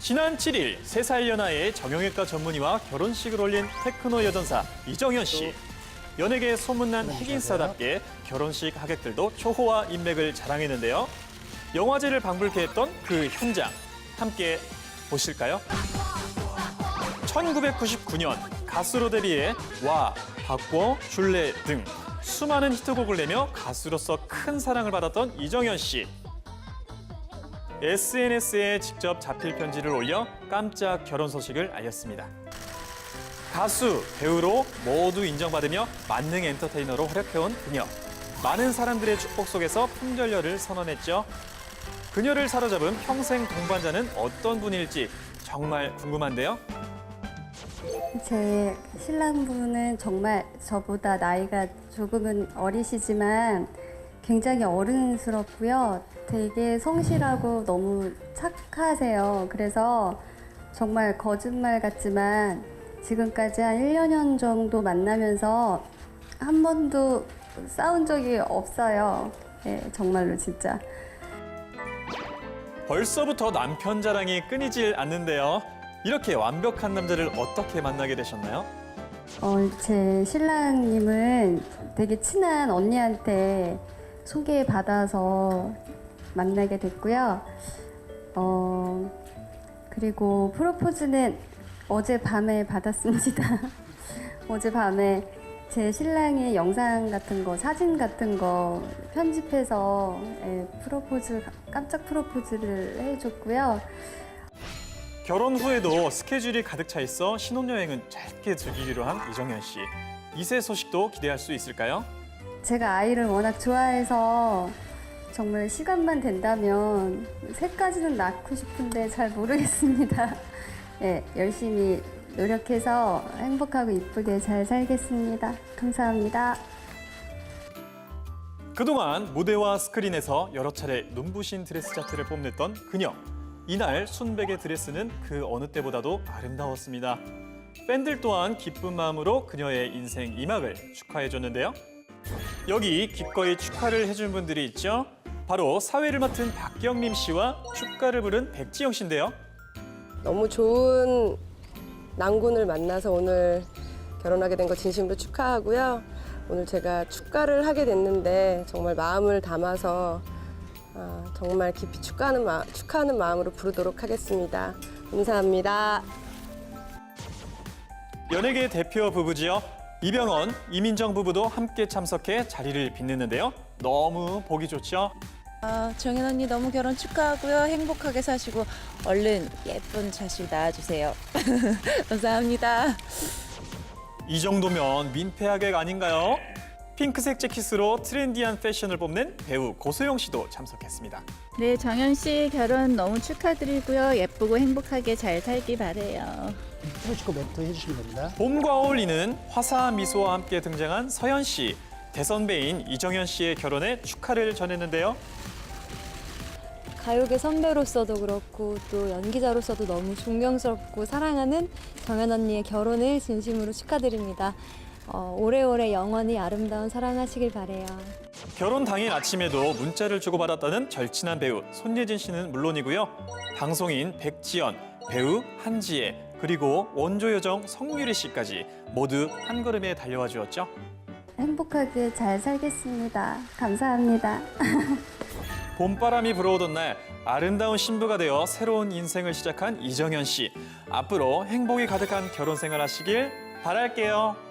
지난 7일 3살 연하의 정형외과 전문의와 결혼식을 올린 테크노 여전사 이정현 씨. 연예계 소문난 핵인싸답게 결혼식 하객들도 초호와 인맥을 자랑했는데요. 영화제를 방불케 했던 그 현장 함께 보실까요? 1999년 가수로 데뷔해 와, 바꿔, 줄래 등 수많은 히트곡을 내며 가수로서 큰 사랑을 받았던 이정현 씨. SNS에 직접 자필 편지를 올려 깜짝 결혼 소식을 알렸습니다. 가수, 배우로 모두 인정받으며 만능 엔터테이너로 활약해온 그녀. 많은 사람들의 축복 속에서 품절녀를 선언했죠. 그녀를 사로잡은 평생 동반자는 어떤 분일지 정말 궁금한데요. 제 신랑분은 정말 저보다 나이가 조금은 어리시지만 굉장히 어른스럽고요. 되게 성실하고 너무 착하세요. 그래서 정말 거짓말 같지만 지금까지 한 1년 정도 만나면서 한 번도 싸운 적이 없어요. 네, 정말로 진짜. 벌써부터 남편 자랑이 끊이질 않는데요. 이렇게 완벽한 남자를 어떻게 만나게 되셨나요? 어, 제 신랑님은 되게 친한 언니한테 소개받아서 만나게 됐고요. 어, 그리고 프로포즈는 어제 밤에 받았습니다. 어제 밤에 제 신랑이 영상 같은 거, 사진 같은 거 편집해서 예, 프로포즈, 깜짝 프로포즈를 해줬고요. 결혼 후에도 스케줄이 가득 차 있어 신혼여행은 짧게 즐기기로 한 이정현 씨. 이세 소식도 기대할 수 있을까요? 제가 아이를 워낙 좋아해서 정말 시간만 된다면 셋까지는 낳고 싶은데 잘 모르겠습니다. 네, 열심히 노력해서 행복하고 이쁘게 잘 살겠습니다. 감사합니다. 그동안 무대와 스크린에서 여러 차례 눈부신 드레스 차트를 뽐냈던 그녀. 이날 순백의 드레스는 그 어느 때보다도 아름다웠습니다. 팬들 또한 기쁜 마음으로 그녀의 인생 이막을 축하해줬는데요. 여기 기꺼이 축하를 해준 분들이 있죠. 바로 사회를 맡은 박경림 씨와 축가를 부른 백지영 씨인데요. 너무 좋은 낭군을 만나서 오늘 결혼하게 된 거 진심으로 축하하고요. 오늘 제가 축가를 하게 됐는데 정말 마음을 담아서 아, 정말 깊이 축하하는, 마, 축하하는 마음으로 부르도록 하겠습니다. 감사합니다. 연예계 대표 부부지요. 이병헌, 이민정 부부도 함께 참석해 자리를 빛냈는데요. 너무 보기 좋죠? 아, 정현 언니 너무 결혼 축하하고요. 행복하게 사시고 얼른 예쁜 자식 낳아주세요. 감사합니다. 이 정도면 민폐하객 아닌가요? 핑크색 재킷으로 트렌디한 패션을 뽐낸 배우 고소영 씨도 참석했습니다. 네, 정현 씨 결혼 너무 축하드리고요. 예쁘고 행복하게 잘 살기 바래요. 해주시고 멘트 해주시면 됩니다. 봄과 어울리는 화사한 미소와 함께 등장한 서현 씨. 대선배인 이정현 씨의 결혼에 축하를 전했는데요. 가요계 선배로서도 그렇고 또 연기자로서도 너무 존경스럽고 사랑하는 정연 언니의 결혼을 진심으로 축하드립니다. 어, 오래오래 영원히 아름다운 사랑하시길 바래요. 결혼 당일 아침에도 문자를 주고받았다는 절친한 배우 손예진 씨는 물론이고요. 방송인 백지연, 배우 한지혜, 그리고 원조 요정 성유리 씨까지 모두 한 걸음에 달려와 주었죠. 행복하게 잘 살겠습니다. 감사합니다. 봄바람이 불어오던 날 아름다운 신부가 되어 새로운 인생을 시작한 이정현 씨. 앞으로 행복이 가득한 결혼 생활 하시길 바랄게요.